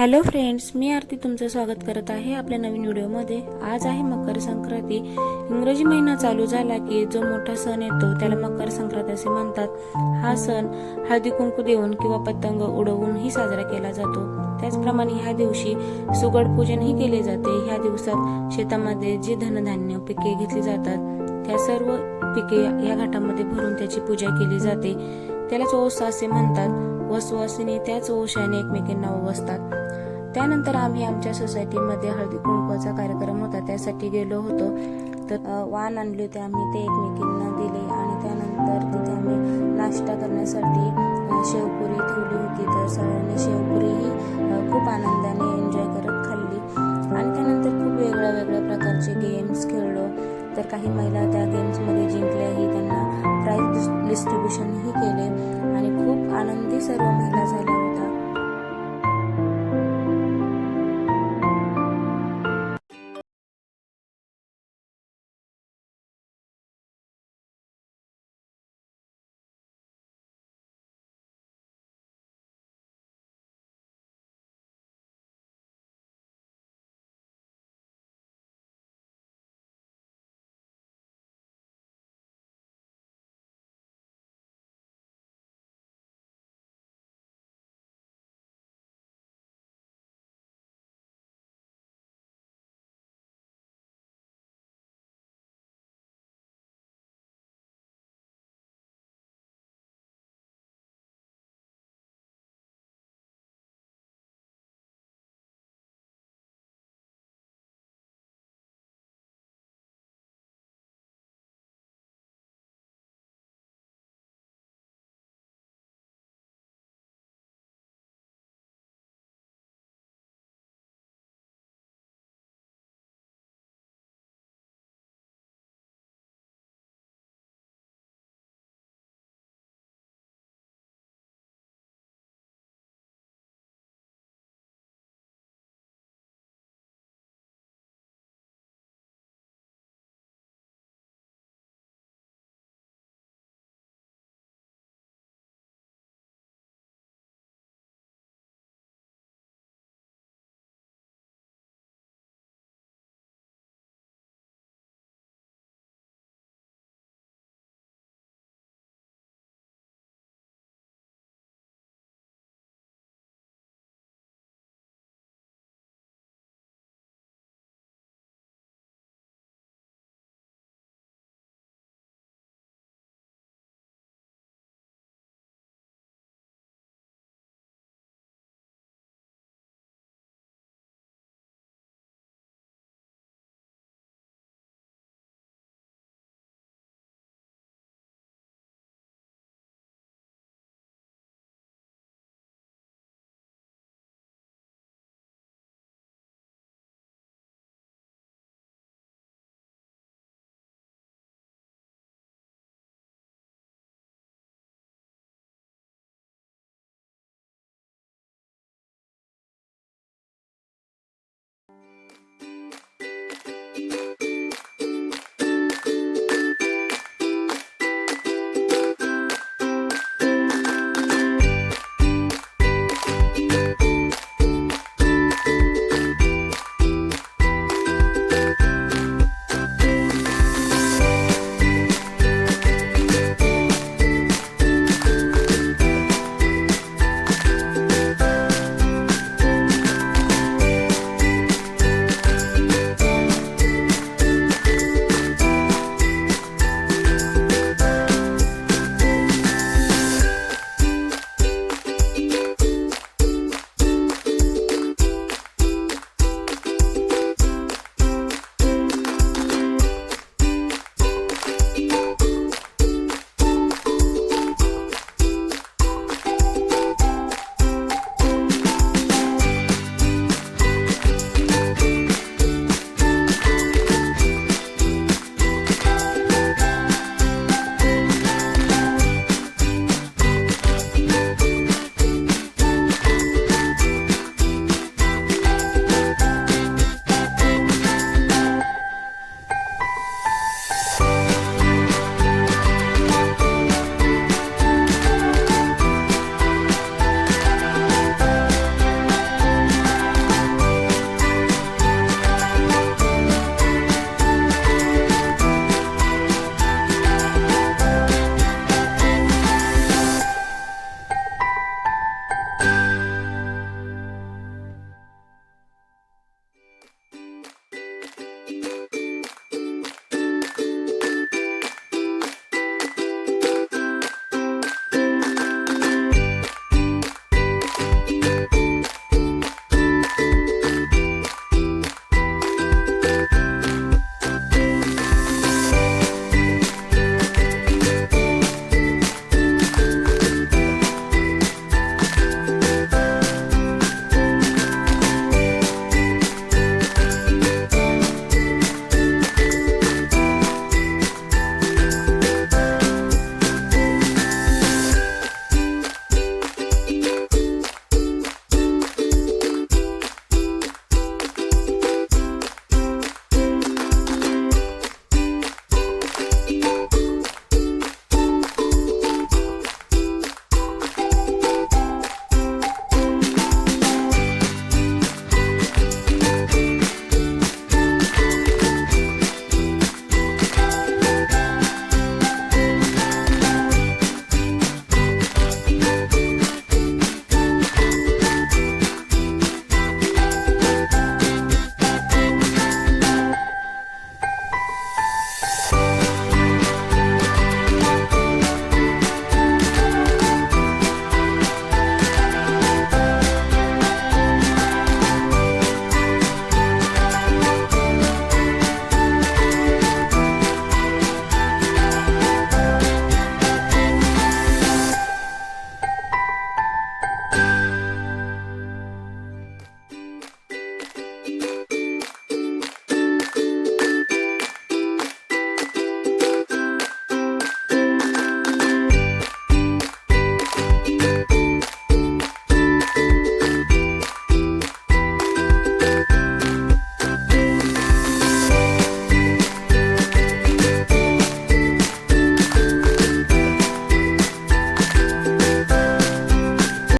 Hello friends मी आरती तुमचं स्वागत करत आहे आपल्या नवीन व्हिडिओमध्ये. आज आहे मकर संक्रांती. इंग्रजी महिना चालू झाला की जो मोठा सण येतो त्याला मकर संक्रांत असे म्हणतात. हा सण हळदी कुंकू देऊन किंवा पतंग उडवूनही साजरा केला जातो. त्याचप्रमाणे ह्या दिवशी सुगड पूजनही केले जाते. ह्या दिवसात शेतामध्ये जे धनधान्य पिके घेतली जातात त्या सर्व पिके या घाटामध्ये भरून त्याची पूजा केली जाते. त्यालाच ओस असे म्हणतात. वसवासिनी त्याच ओशाने एकमेकींना ओवसतात त्यानंतर आम्ही आमच्या सोसायटीमध्ये हळदी कुंकवाचा कार्यक्रम होता. त्यासाठी गेलो होतो. तर वाण आणले होते आम्ही. ते एकमेकींना दिले आणि त्यानंतर तिथे आम्ही नाश्ता करण्यासाठी शेवपुरी ठेवली होती. तर सगळ्यांनी शेवपुरीही ही खूप आनंदाने एन्जॉय करत खाल्ली. आणि त्यानंतर खूप वेगळ्या वेगळ्या प्रकारचे गेम्स खेळलो. तर काही महिला त्या Saya.